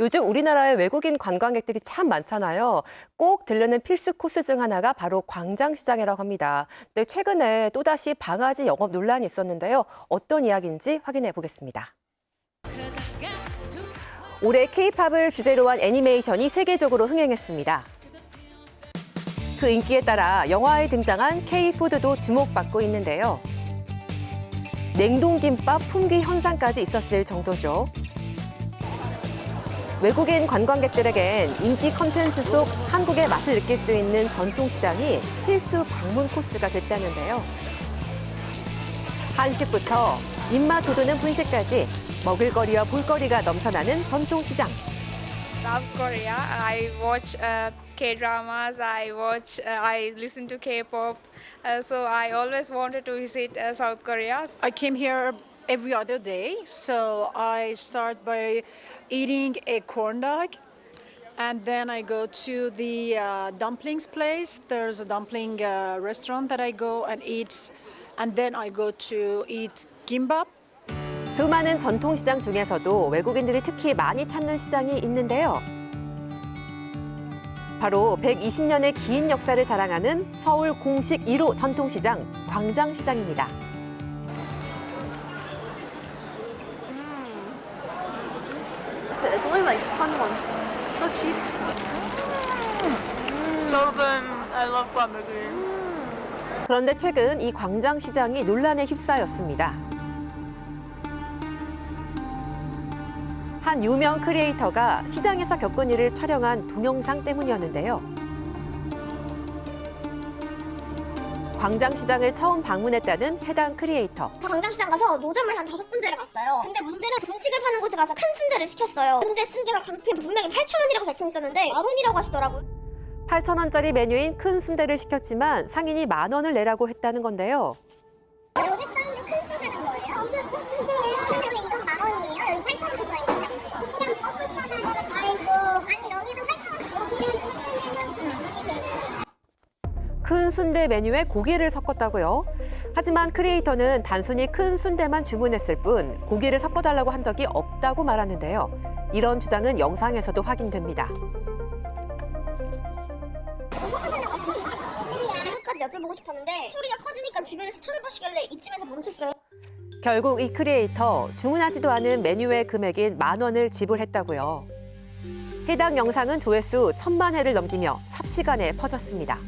요즘 우리나라에 외국인 관광객들이 참 많잖아요. 꼭 들르는 필수 코스 중 하나가 바로 광장시장이라고 합니다. 근데 최근에 또다시 방아지 영업 논란이 있었는데요. 어떤 이야기인지 확인해 보겠습니다. 올해 케이팝을 주제로 한 애니메이션이 세계적으로 흥행했습니다. 그 인기에 따라 영화에 등장한 K-푸드도 주목받고 있는데요. 냉동김밥 품귀 현상까지 있었을 정도죠. 외국인 관광객들에겐 인기 컨텐츠 속 한국의 맛을 느낄 수 있는 전통시장이 필수 방문 코스가 됐다는데요. 한식부터 입맛 돋우는 분식까지 먹을거리와 볼거리가 넘쳐나는 전통시장. South Korea. I watch uh, K dramas. I watch. Uh, I listen to K-pop. Uh, so I always wanted to visit uh, South Korea. I came here every other day, so I start by eating a corn dog. And then I go to the uh, dumplings place. There's a dumpling uh, restaurant that I go and eat. And then I go to eat gimbap. 수많은 전통시장 중에서도 외국인들이 특히 많이 찾는 시장이 있는데요. 바로 120년의 긴 역사를 자랑하는 서울 공식 1호 전통시장 광장시장입니다. I love barbecue. 그런데 최근 이 광장시장이 논란에 휩싸였습니다. 한 유명 크리에이터가 시장에서 겪은 일을 촬영한 동영상 때문이었는데요. 광장시장을 처음 방문했다는 해당 크리에이터. 광장시장 가서 노점을 한 다섯 군데를 갔어요. 근데 문제는 분식을 파는 곳에 가서 큰 순대를 시켰어요. 근데 순대가 강표에 분명히 8,000원이라고 적혀 있었는데 만 원이라고 하시더라고요. 8,000원짜리 메뉴인 큰 순대를 시켰지만 상인이 만 원을 내라고 했다는 건데요. 여기 써있는 큰 순대는 뭐예요? 근데 큰 순대예요. 근데 왜 이건 만 원이에요? 여기 8,000원 써있는데. 그냥 먹었잖아요. 아이고. 아니 여기는 8,000원. 여기는 큰 순대는 큰 순대 메뉴에 고기를 섞었다고요. 하지만 크리에이터는 단순히 큰 순대만 주문했을 뿐 고기를 섞어달라고 한 적이 없다고 말하는데요. 이런 주장은 영상에서도 확인됩니다. 여쭤보고 싶었는데 소리가 커지니까 주변에서 쳐다보시길래 이쯤에서 멈췄어요. 결국 이 크리에이터 주문하지도 않은 메뉴의 금액인 만 원을 지불했다고요. 해당 영상은 조회수 천만 회를 넘기며 삽시간에 퍼졌습니다.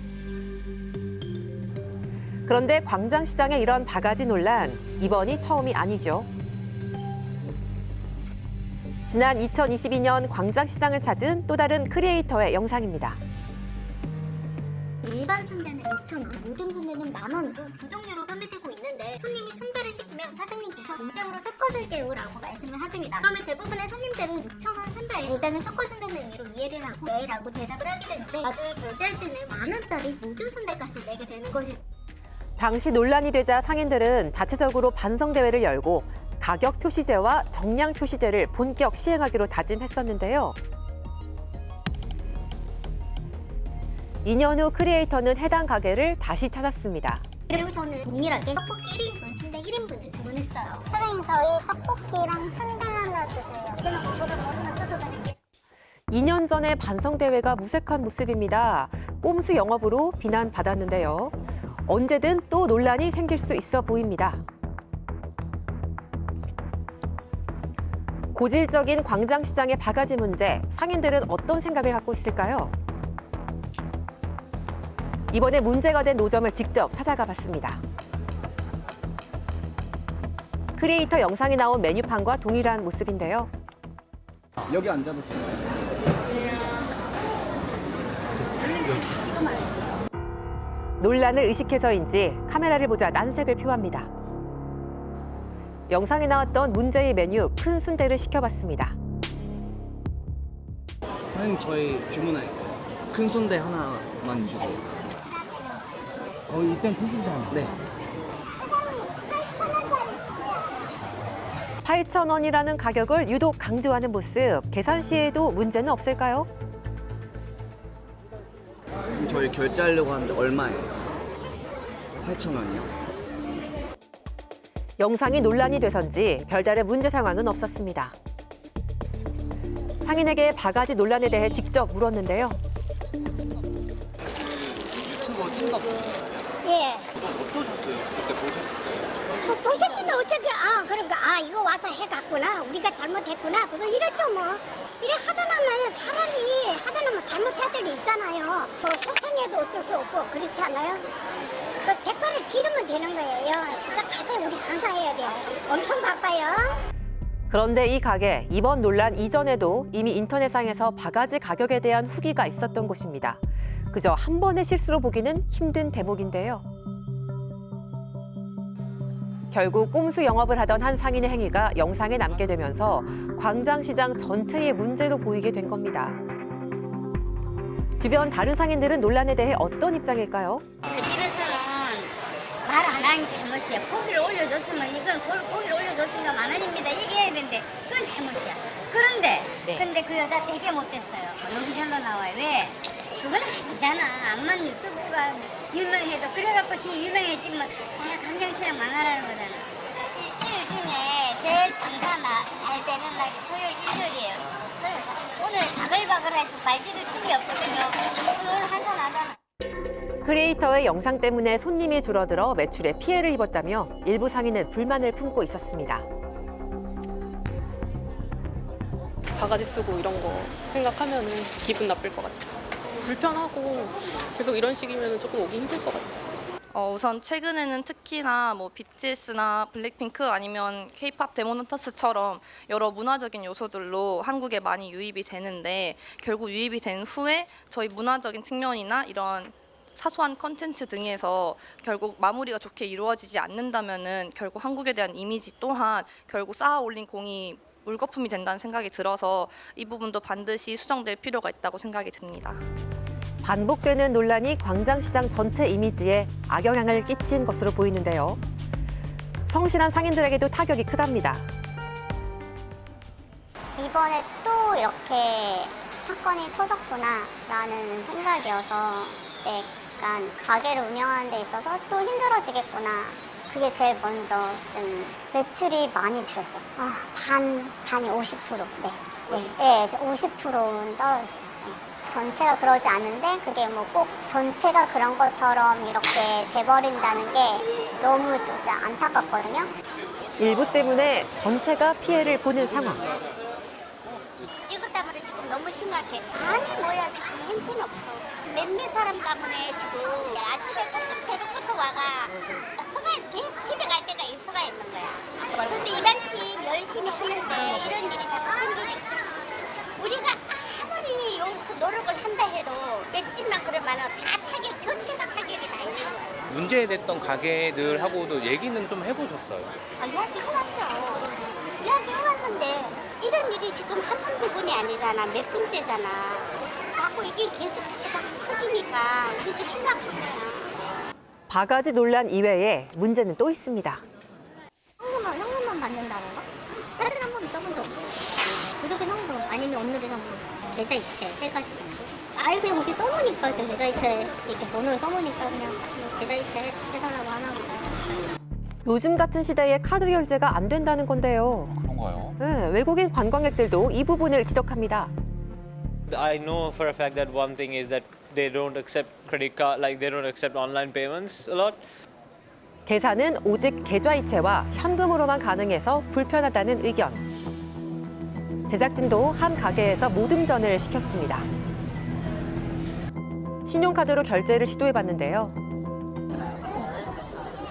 그런데 광장시장의 이런 바가지 논란 이번이 처음이 아니죠. 지난 2022년 광장시장을 찾은 또 다른 크리에이터의 영상입니다. 일반 순대는 6,000원, 모듬 순대는 만 원으로 두 종류로 판매되고 있는데 손님이 순대를 시키면 사장님께서 모듬으로 섞어줄게요 라고 말씀을 하십니다. 그러면 대부분의 손님들은 6,000원 순대에 내장을 섞어준다는 의미로 이해를 하고 네 라고 대답을 하게 되는데 나중에 결제할 때는 만 원짜리 모듬 순대 값을 내게 되는 것이죠. 당시 논란이 되자 상인들은 자체적으로 반성대회를 열고 가격 표시제와 정량 표시제를 본격 시행하기로 다짐했었는데요. 2년 후 크리에이터는 해당 가게를 다시 찾았습니다. 그리고 저는 동일하게 떡볶이 1인분, 순대 1인분을 주문했어요. 사장님 저희 떡볶이랑 순대 하나 주세요. 저는 그거를 머리만 써줘드릴게요. 2년 전의 반성대회가 무색한 모습입니다. 꼼수 영업으로 비난받았는데요. 언제든 또 논란이 생길 수 있어 보입니다. 고질적인 광장시장의 바가지 문제, 상인들은 어떤 생각을 갖고 있을까요? 이번에 문제가 된 노점을 직접 찾아가 봤습니다. 크리에이터 영상에 나온 메뉴판과 동일한 모습인데요. 여기 앉아도 돼요. 논란을 의식해서인지 카메라를 보자 난색을 표합니다. 영상에 나왔던 문제의 메뉴 큰 순대를 시켜봤습니다. 사장님 저희 주문할게요. 큰 순대 하나만 주세요. 어 일단 큰 순대 하나. 네. 8,000원이라는 가격을 유독 강조하는 모습. 계산 시에도 문제는 없을까요? 그럼 저희 결제하려고 하는데 얼마예요? 8,000원이요? 영상이 논란이 돼선지 별다른 문제 상황은 없었습니다. 상인에게 바가지 논란에 대해 직접 물었는데요. 유튜버 보다. 예. 어떠셨어요? 그때 보셨을 때? 뭐 보셨으면 어떻게 아 그런가 아 이거 와서 해갔구나 우리가 잘못했구나 그래서 이렇죠 뭐 이래 하다 나면 사람이 하다 나면 잘못할 때도 있잖아요 뭐 속상해도 어쩔 수 없고 그렇지 않아요? 그 백발을 지르면 되는 거예요 자 가세요 우리 장사해야 돼 엄청 바빠요 그런데 이 가게 이번 논란 이전에도 이미 인터넷상에서 바가지 가격에 대한 후기가 있었던 곳입니다. 그저 한 번의 실수로 보기는 힘든 대목인데요. 결국 꼼수 영업을 하던 한 상인의 행위가 영상에 남게 되면서 광장시장 전체의 문제로 보이게 된 겁니다. 주변 다른 상인들은 논란에 대해 어떤 입장일까요? 그 집에서는 말 안 하는 게 잘못이야 고기를 올려줬으면 이건 고- 고기를 올려줬으니까 만 원입니다 얘기해야 되는데 그건 잘못이야 그런데 근데 그 여자 되게 못됐어요 여기 절로 나와요 왜? 그건 아니잖아. 암만 유튜브가 유명해도 그래갖고 지금 유명해지면 다 강경시랑 망하라는 거잖아. 일주일 중에 제일 장사 나 잘 되는 날이 토요일 일요일이에요. 오늘 바글바글해서 발디딜 틈이 없거든요. 그건 한산하잖아. 크리에이터의 영상 때문에 손님이 줄어들어 매출에 피해를 입었다며 일부 상인은 불만을 품고 있었습니다. 바가지 쓰고 이런 거 생각하면은 기분 나쁠 것 같아요. 불편하고 계속 이런 식이면 조금 오기 힘들 것 같죠. 어, 우선 최근에는 특히나 뭐 BTS나 블랙핑크 아니면 K-팝 데모넌터스처럼 여러 문화적인 요소들로 한국에 많이 유입이 되는데 결국 유입이 된 후에 저희 문화적인 측면이나 이런 사소한 컨텐츠 등에서 결국 마무리가 좋게 이루어지지 않는다면은 결국 한국에 대한 이미지 또한 결국 쌓아 올린 공이 물거품이 된다는 생각이 들어서 이 부분도 반드시 수정될 필요가 있다고 생각이 듭니다. 반복되는 논란이 광장시장 전체 이미지에 악영향을 끼친 것으로 보이는데요. 성실한 상인들에게도 타격이 크답니다. 이번에 또 이렇게 사건이 터졌구나라는 생각이어서 네, 약간 가게를 운영하는 데 있어서 또 힘들어지겠구나. 그게 제일 먼저 좀 매출이 많이 줄었죠. 아, 반, 반이 50%. 네. 네, 네 50%는 떨어졌어요. 네. 전체가 그러지 않은데 그게 뭐 꼭 전체가 그런 것처럼 이렇게 돼버린다는 게 너무 진짜 안타깝거든요. 일부 때문에 전체가 피해를 보는 상황. 이것 때문에 지금 너무 심각해. 아니 뭐야 지금 형편없어. 몇몇 사람 때문에 지금 아침에부터 새벽부터 와가 서가 계속 집에 갈 때가 있어가 있는 거야. 그런데 이반침 열심히 하는데 이런 일이 자꾸 생기니까 우리가 아무리 여기서 노력을 한다 해도 맷집만 그러면은 다 타격 전체가 타격이 다 있는 거야. 문제됐던 가게들하고도 얘기는 좀 해보셨어요? 아, 이야기 해왔죠. 이야기 해왔는데 이런 일이 지금 한번두 번이 아니잖아. 몇 번째잖아. 자꾸 이게 계속 자꾸 커지니까 우리도 심각한 거야. 바가지 논란 이외에 문제는 또 있습니다. 현금만, 현금만 받는다는 거? 다른 한 번도 써본 적 없어요. 무조건 현금, 아니면 오늘의 현금, 계좌이체 세 가지 정도. 아예 그냥 그렇게 써놓으니까 그 계좌이체 이렇게 번호를 써놓으니까 그냥 뭐 계좌이체 해- 해달라고 하나 보다. 요즘 같은 시대에 카드 결제가 안 된다는 건데요. 그런가요? 네, 외국인 관광객들도 이 부분을 지적합니다. I know for a fact that one thing is that they don't accept credit card, like they don't accept online payments a lot. 계산은 오직 계좌이체와 현금으로만 가능해서 불편하다는 의견. 제작진도 한 가게에서 모듬전을 시켰습니다. 신용카드로 결제를 시도해봤는데요.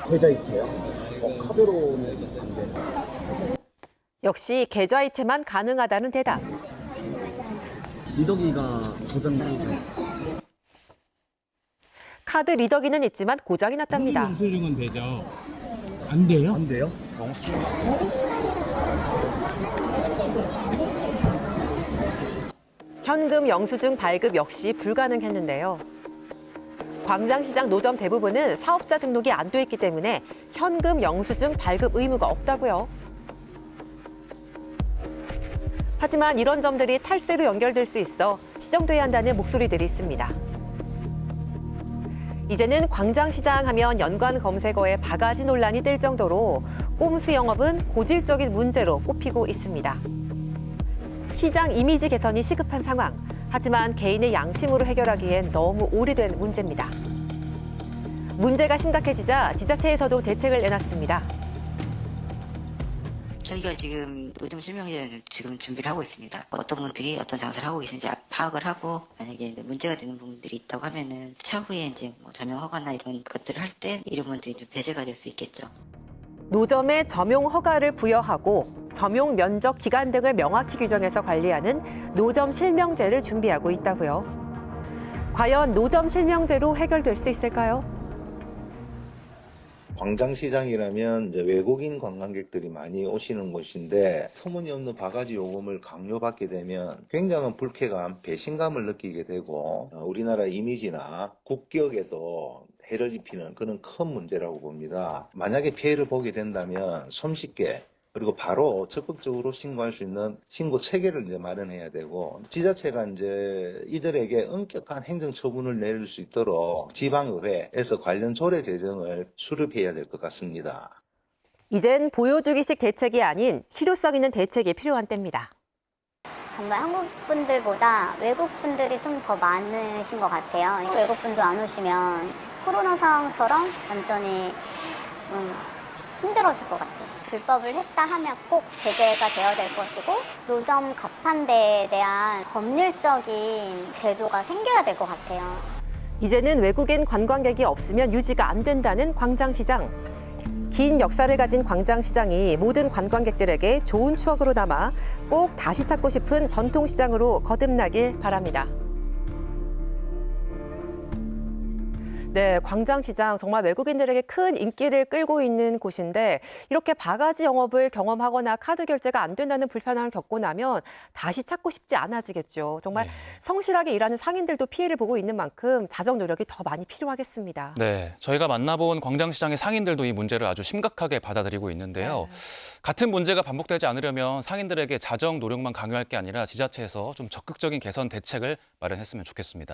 계좌이체요? 어, 카드로는 안 되나? 역시 계좌이체만 가능하다는 대답. 리더기가 고장나요. 카드 리더기는 있지만 고장이 났답니다. 영수증은 되죠. 안 돼요? 안 돼요? 현금 영수증 발급 역시 불가능했는데요. 광장시장 노점 대부분은 사업자 등록이 안 돼 있기 때문에 현금 영수증 발급 의무가 없다고요. 하지만 이런 점들이 탈세로 연결될 수 있어 시정돼야 한다는 목소리들이 있습니다. 이제는 광장시장 하면 연관 검색어에 바가지 논란이 뜰 정도로 꼼수 영업은 고질적인 문제로 꼽히고 있습니다. 시장 이미지 개선이 시급한 상황. 하지만 개인의 양심으로 해결하기엔 너무 오래된 문제입니다. 문제가 심각해지자 지자체에서도 대책을 내놨습니다. 저희가 지금 노점 실명제를 지금 준비를 하고 있습니다. 어떤 분들이 어떤 장사를 하고 계신지 파악을 하고 만약에 문제가 되는 부분들이 있다고 하면은 차후에 이제 뭐 전용 허가나 이런 것들을 할 때 이런 분들이 좀 배제가 될 수 있겠죠. 노점에 점용 허가를 부여하고 점용 면적 기간 등을 명확히 규정해서 관리하는 노점 실명제를 준비하고 있다고요. 과연 노점 실명제로 해결될 수 있을까요? 광장시장이라면 이제 외국인 관광객들이 많이 오시는 곳인데 터무니없는 바가지 요금을 강요받게 되면 굉장한 불쾌감, 배신감을 느끼게 되고 어, 우리나라 이미지나 국격에도 해를 입히는 그런 큰 문제라고 봅니다. 만약에 피해를 보게 된다면 손쉽게 그리고 바로 적극적으로 신고할 수 있는 신고 체계를 이제 마련해야 되고 지자체가 이제 이들에게 엄격한 행정 처분을 내릴 수 있도록 지방의회에서 관련 조례 제정을 수립해야 될 것 같습니다. 이젠 보여주기식 대책이 아닌 실효성 있는 대책이 필요한 때입니다. 정말 한국 분들보다 외국 분들이 좀 더 많으신 것 같아요. 외국 분도 안 오시면 코로나 상황처럼 완전히 음, 힘들어질 것 같아요. 불법을 했다 하면 꼭 제재가 되어야 될 것이고 노점 가판대에 대한 법률적인 제도가 생겨야 될 것 같아요. 이제는 외국인 관광객이 없으면 유지가 안 된다는 광장시장. 긴 역사를 가진 광장시장이 모든 관광객들에게 좋은 추억으로 남아 꼭 다시 찾고 싶은 전통시장으로 거듭나길 바랍니다. 네, 광장시장 정말 외국인들에게 큰 인기를 끌고 있는 곳인데 이렇게 바가지 영업을 경험하거나 카드 결제가 안 된다는 불편함을 겪고 나면 다시 찾고 싶지 않아지겠죠. 정말 성실하게 일하는 상인들도 피해를 보고 있는 만큼 자정 노력이 더 많이 필요하겠습니다. 네, 저희가 만나본 광장시장의 상인들도 이 문제를 아주 심각하게 받아들이고 있는데요. 같은 문제가 반복되지 않으려면 상인들에게 자정 노력만 강요할 게 아니라 지자체에서 좀 적극적인 개선 대책을 마련했으면 좋겠습니다.